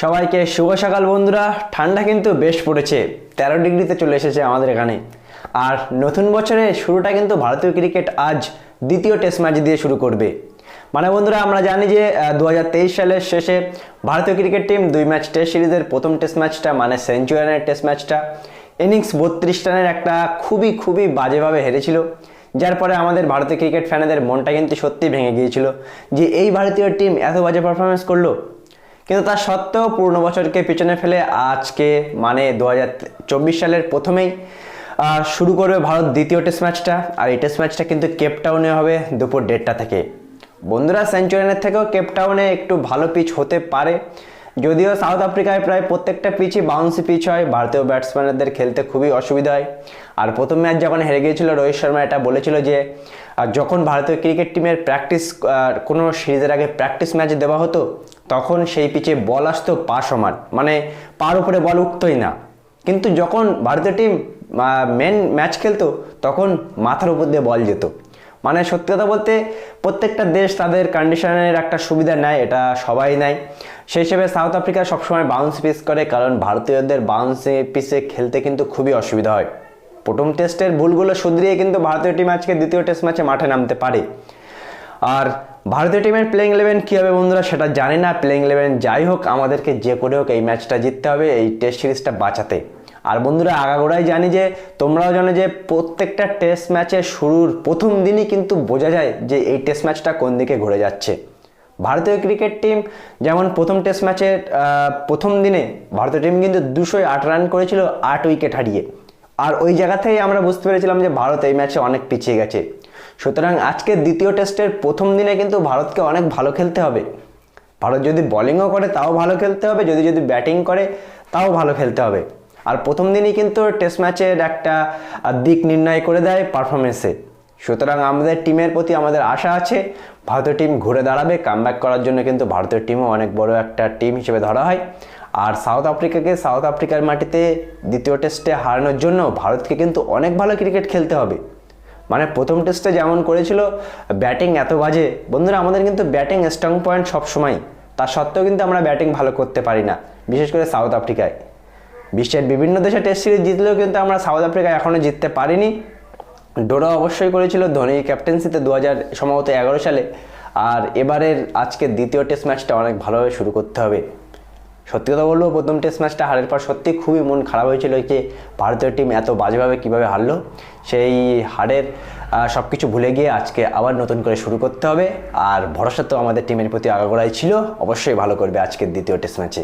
সবাইকে শুভ সকাল বন্ধুরা। ঠান্ডা কিন্তু বেশ পড়েছে। তেরো ডিগ্রিতে চলে এসেছে আমাদের এখানে। আর নতুন বছরে শুরুটা কিন্তু ভারতীয় ক্রিকেট আজ দ্বিতীয় টেস্ট ম্যাচ দিয়ে শুরু করবে। মানে বন্ধুরা, আমরা জানি যে দু হাজার তেইশ সালের শেষে ভারতীয় ক্রিকেট টিম দুই ম্যাচ টেস্ট সিরিজের প্রথম টেস্ট ম্যাচটা মানে সেঞ্চুরিয়ানের টেস্ট ম্যাচটা, ইনিংস বত্রিশ রানের একটা খুবই খুবই বাজেভাবে হেরেছিল। যার পরে আমাদের ভারতীয় ক্রিকেট ফ্যানেদের মনটা কিন্তু সত্যি ভেঙে গিয়েছিল যে, এই ভারতীয় টিম এত বাজে পারফরমেন্স করল? কিন্তু তা সত্ত্বেও পুরনো বছরকে পিছনে ফেলে আজকে মানে দু হাজার চব্বিশ সালের প্রথমেই শুরু করবে ভারত দ্বিতীয় টেস্ট ম্যাচটা। আর এই টেস্ট ম্যাচটা কিন্তু কেপটাউনে হবে দুপুর দেড়টা থেকে। বন্ধুরা, সেঞ্চুরিয়ানের থেকেও কেপটাউনে একটু ভালো পিচ হতে পারে। যদিও সাউথ আফ্রিকায় প্রায় প্রত্যেকটা পিচই বাউন্সি পিচ হয়। ভারতীয় ব্যাটসম্যানদের খেলতে খুবই অসুবিধা হয়। আর প্রথম ম্যাচ যখন হেরে গিয়েছিল, রোহিত শর্মা এটা বলেছিল যে যখন ভারতীয় ক্রিকেট টিমের প্র্যাকটিস কোনো সিরিজের আগে প্র্যাকটিস ম্যাচ দেওয়া হতো তখন সেই পিচে বল আসতো পা সমান। মানে পার উপরে বল উঠতোই না। কিন্তু যখন ভারতীয় টিম মেন ম্যাচ খেলতো, তখন মাথার উপর দিয়ে বল যেত। মানে সত্যি কথা বলতে, প্রত্যেকটা দেশ তাদের কন্ডিশনের একটা সুবিধা নেয়, এটা সবাই নেয়। সেই হিসেবে সাউথ আফ্রিকা সবসময় বাউন্স পিস করে, কারণ ভারতীয়দের বাউন্স পিসে খেলতে কিন্তু খুবই অসুবিধা হয়। প্রথম টেস্টের ভুলগুলো শুধরিয়ে কিন্তু ভারতীয় টিম আজকে দ্বিতীয় টেস্ট ম্যাচে মাঠে নামতে পারে। আর ভারতীয় টিমের প্লেইং ইলেভেন কী হবে বন্ধুরা সেটা জানি না প্লেইং ইলেভেন যাই হোক, আমাদেরকে যে করে হোক এই ম্যাচটা জিততে হবে, এই টেস্ট সিরিজটা বাঁচাতে। আর বন্ধুরা আগাগোড়াই জানি যে, তোমরাও জানো যে প্রত্যেকটা টেস্ট ম্যাচের শুরুর প্রথম দিনই কিন্তু বোঝা যায় যে এই টেস্ট ম্যাচটা কোন দিকে ঘুরে যাচ্ছে। ভারতীয় ক্রিকেট টিম যেমন প্রথম টেস্ট ম্যাচের প্রথম দিনে ভারতীয় টিম কিন্তু দুশো আট রান করেছিল, আট উইকেট হারিয়ে। আর ওই জায়গাতেই আমরা বুঝতে পেরেছিলাম যে ভারত এই ম্যাচে অনেক পিছিয়ে গেছে। সুতরাং আজকে দ্বিতীয় টেস্টের প্রথম দিনে কিন্তু ভারতকে অনেক ভালো খেলতে হবে। ভারত যদি বোলিংও করে, তাও ভালো খেলতে হবে। যদি যদি ব্যাটিং করে, তাও ভালো খেলতে হবে। আর প্রথম দিনই কিন্তু টেস্ট ম্যাচের একটা দিক নির্ণয় করে দেয় পারফরমেন্সে সুতরাং আমাদের টিমের প্রতি আমাদের আশা আছে। ভারতীয় টিম ঘুরে দাঁড়াবে। কামব্যাক করার জন্য কিন্তু ভারতীয় টিমও অনেক বড় একটা টিম হিসেবে ধরা হয়। আর সাউথ আফ্রিকাকে সাউথ আফ্রিকার মাটিতে দ্বিতীয় টেস্টে হারানোর জন্য ভারতকে কিন্তু অনেক ভালো ক্রিকেট খেলতে হবে। মানে প্রথম টেস্টে যেমন করেছিল ব্যাটিং এত বাজে। বন্ধুরা, আমাদের কিন্তু ব্যাটিং স্ট্রং পয়েন্ট সবসময়। তা সত্ত্বেও কিন্তু আমরা ব্যাটিং ভালো করতে পারি না, বিশেষ করে সাউথ আফ্রিকায় বিশ্বের বিভিন্ন দেশে টেস্ট সিরিজ জিতলেও কিন্তু আমরা সাউথ আফ্রিকায় এখনও জিততে পারিনি। ডোরা অবশ্যই করেছিল ধোনির ক্যাপ্টেন্সিতে দু হাজার সম্ভবত এগারো সালে। আর এবারের আজকের দ্বিতীয় টেস্ট ম্যাচটা অনেক ভালোভাবে শুরু করতে হবে। সত্যি কথা বলব, প্রথম টেস্ট ম্যাচটা হারের পর সত্যি খুবই মন খারাপ হয়েছিল যে ভারতীয় টিম এত বাজেভাবে কীভাবে হারলো। সেই হারের সব কিছু ভুলে গিয়ে আজকে আবার নতুন করে শুরু করতে হবে। আর ভরসা তো আমাদের টিমের প্রতি আগাগোড়াই ছিল। অবশ্যই ভালো করবে আজকের দ্বিতীয় টেস্ট ম্যাচে